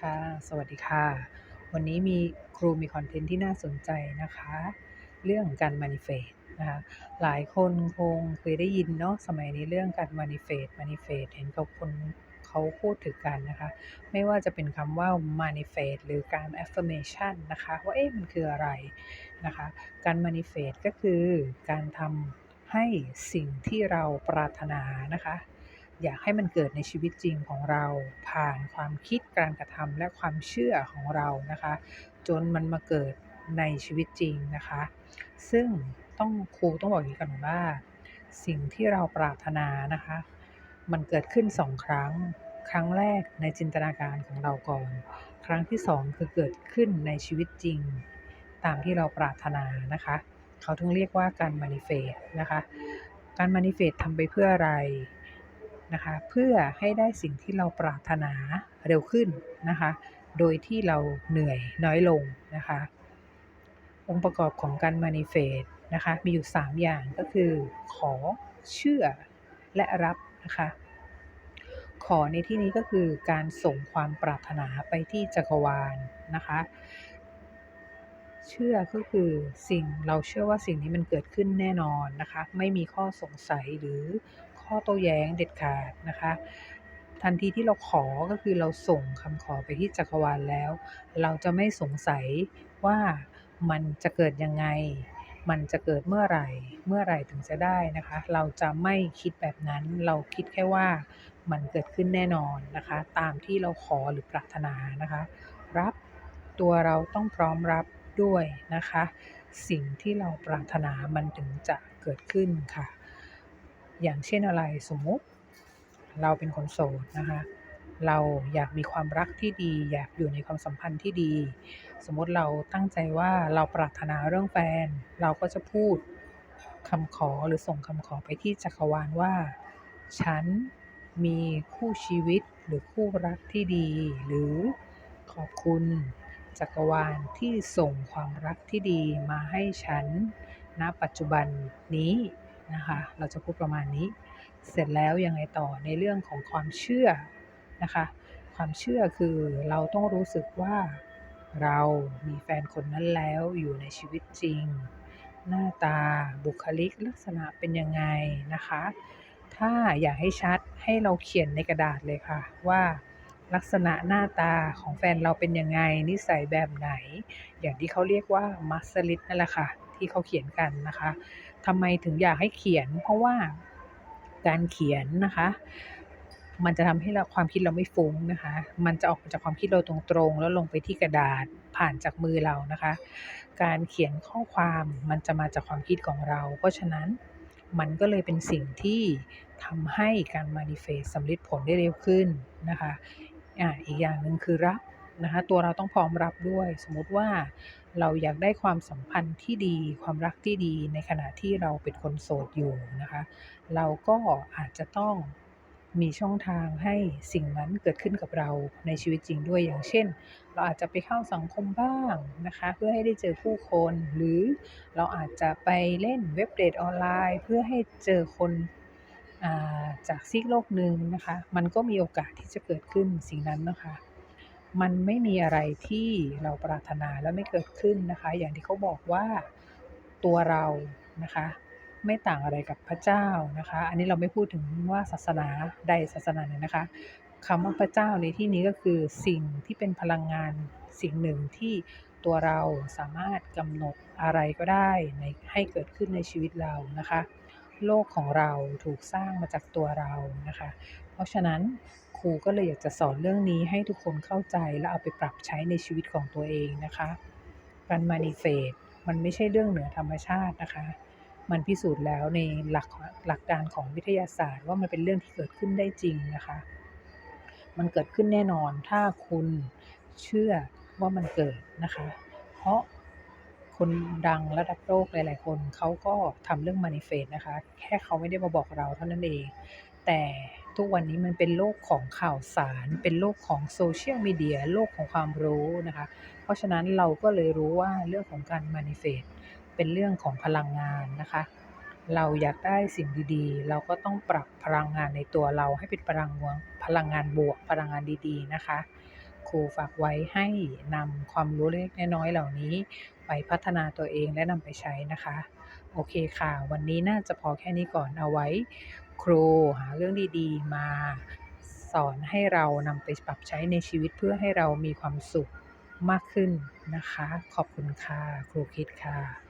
ค่ะ สวัสดีค่ะ วันนี้มีครูมีคอนเทนต์ที่น่าสนใจนะคะ เรื่องการ manifest นะคะ หลายคนคงเคยได้ยินเนาะสมัยนี้เรื่องการ manifest manifest เห็นเขาคนเขาพูดถึงกันนะคะ ไม่ว่าจะเป็นคำว่า manifest หรือการ affirmation นะคะ ว่าเอ๊ะมันคืออะไรนะคะ การ manifest ก็คือการทำให้สิ่งที่เราปรารถนานะคะ อยากให้มันเกิดในชีวิตจริงของเรา ผ่านความคิดการกระทำและความเชื่อของเรานะคะ จนมันมาเกิดในชีวิตจริงนะคะ ซึ่งต้องครูต้องบอกอย่างนี้ก่อนว่า สิ่งที่เราปรารถนานะคะ มันเกิดขึ้นสองครั้ง ครั้งแรกในจินตนาการของเราก่อน ครั้งที่สองคือเกิดขึ้นในชีวิตจริง ตามที่เราปรารถนานะคะ เขาถึงเรียกว่าการ manifest นะคะ การ manifest ทำไปเพื่ออะไร นะคะ เพื่อให้ได้สิ่งที่เราปรารถนาเร็วขึ้นนะคะ โดยที่เราเหนื่อยน้อยลงนะคะ องค์ประกอบของการ manifest นะคะ มีอยู่ 3 อย่างก็คือขอเชื่อและรับนะคะ ขอในที่นี้ก็คือการส่งความปรารถนาไปที่จักรวาลนะคะ เชื่อก็คือสิ่งเราเชื่อว่าสิ่งนี้มันเกิดขึ้นแน่นอนนะคะ ไม่มีข้อสงสัยหรือ ข้อโต้แย้งเด็ดขาดนะคะ ทันทีที่เราขอก็คือเราส่งคำขอไปที่จักรวาลแล้ว เราจะไม่สงสัยว่ามันจะเกิดยังไง มันจะเกิดเมื่อไหร่ เมื่อไหร่ถึงจะได้นะคะ เราจะไม่คิดแบบนั้น เราคิดแค่ว่ามันเกิดขึ้นแน่นอนนะคะ ตามที่เราขอหรือปรารถนานะคะ รับตัวเราต้องพร้อมรับด้วยนะคะ สิ่งที่เราปรารถนามันถึงจะเกิดขึ้นค่ะ อย่างเช่นอะไรสมมุติ เราเป็นคนโสดนะคะเราอยากมีความรักที่ดี อยากอยู่ในความสัมพันธ์ที่ดี สมมุติเราตั้งใจว่าเราปรารถนาเรื่องแฟน เราก็จะพูดคำขอหรือส่งคำขอไปที่จักรวาลว่า ฉันมีคู่ชีวิตหรือคู่รักที่ดี หรือขอบคุณจักรวาลที่ส่งความรักที่ดีมาให้ฉันณปัจจุบันนี้ นะคะ เราจะพูดประมาณนี้ เสร็จแล้วยังไงต่อในเรื่องของความเชื่อนะคะ ความเชื่อคือเราต้องรู้สึกว่าเรามีแฟนคนนั้นแล้วอยู่ในชีวิตจริง หน้าตาบุคลิกลักษณะเป็นยังไงนะคะ ถ้าอยากให้ชัดให้เราเขียนในกระดาษเลยค่ะว่า ลักษณะหน้าตาของแฟนเราเป็นยังไง นิสัยแบบไหน อย่างที่เขาเรียกว่า Master List นั่นแหละค่ะ ที่เขาเขียนกันนะคะทำไมถึงอยากให้เขียน เพราะว่าการเขียนนะคะ มันจะทำให้เราความคิดเราไม่ฟุ้งนะคะ มันจะออกมาจากความคิดเราตรงๆ แล้วลงไปที่กระดาษผ่านจากมือเรานะคะ การเขียนข้อความมันจะมาจากความคิดของเรา เพราะฉะนั้นมันก็เลยเป็นสิ่งที่ทำให้การ manifest สำเร็จผลได้เร็วขึ้นนะคะ อ่าอีกอย่างหนึ่งคือรับนะคะตัวเราต้องพร้อมรับด้วย สมมติว่าเราอยากได้ความสัมพันธ์ที่ดี ความรักที่ดีในขณะที่เราเป็นคนโสดอยู่นะคะ เราก็อาจจะต้องมีช่องทางให้สิ่งนั้นเกิดขึ้นกับเราในชีวิตจริงด้วยอย่างเช่น เราอาจจะไปเข้าสังคมบ้างนะคะ เพื่อให้ได้เจอผู้คน หรือเราอาจจะไปเล่นเว็บเดทออนไลน์ เพื่อให้เจอคน จากซีกโลกหนึ่งนะคะ มันก็มีโอกาสที่จะเกิดขึ้นสิ่งนั้นนะคะ มันไม่มีอะไรที่เราปรารถนาแล้วไม่เกิดขึ้นนะคะ อย่างที่เขาบอกว่าตัวเรานะคะ ไม่ต่างอะไรกับพระเจ้านะคะ อันนี้เราไม่พูดถึงว่าศาสนาใดศาสนาหนึ่งนะคะคำว่าพระเจ้าในที่นี้ก็คือสิ่งที่เป็นพลังงานสิ่งหนึ่งที่ตัวเราสามารถกำหนดอะไรก็ได้ในให้เกิดขึ้นในชีวิตเรานะคะ โลกของเราถูกสร้างมาจากตัวเรานะคะ เพราะฉะนั้นครูก็เลยอยากจะสอนเรื่องนี้ให้ทุกคนเข้าใจและเอาไปปรับใช้ในชีวิตของตัวเองนะคะการ manifest มันไม่ใช่เรื่องเหนือธรรมชาตินะคะ มันพิสูจน์แล้วในหลักหลักการของวิทยาศาสตร์ ว่ามันเป็นเรื่องที่เกิดขึ้นได้จริงนะคะ มันเกิดขึ้นแน่นอนถ้าคุณเชื่อว่ามันเกิดนะคะ เพราะ คนดังระดับโลกหลาย ๆ คนเขาก็ทำเรื่อง manifest นะคะ แค่เขาไม่ได้มาบอกเราเท่านั้นเอง แต่ทุกวันนี้มันเป็นโลกของข่าวสาร เป็นโลกของ Social Media โลกของความรู้นะคะ เพราะฉะนั้นเราก็เลยรู้ว่าเรื่องของการ manifest เป็นเรื่องของพลังงานนะคะ เราอยากได้สิ่งดี ๆ เราก็ต้องปรับพลังงานในตัวเราให้เป็นพลังงานพลังงานบวกพลังงานดี ๆ นะคะ ครูฝากไว้ให้นำความรู้เล็กน้อยเหล่านี้ ไปพัฒนาตัวเองและนำไปใช้นะคะ โอเคค่ะ วันนี้น่าจะพอแค่นี้ก่อนเอาไว้ ครูหาเรื่องดีๆ มาสอนให้เรานำไปปรับใช้ในชีวิตเพื่อให้เรามีความสุขมากขึ้นนะคะ ขอบคุณค่ะ ครูคิดค่ะ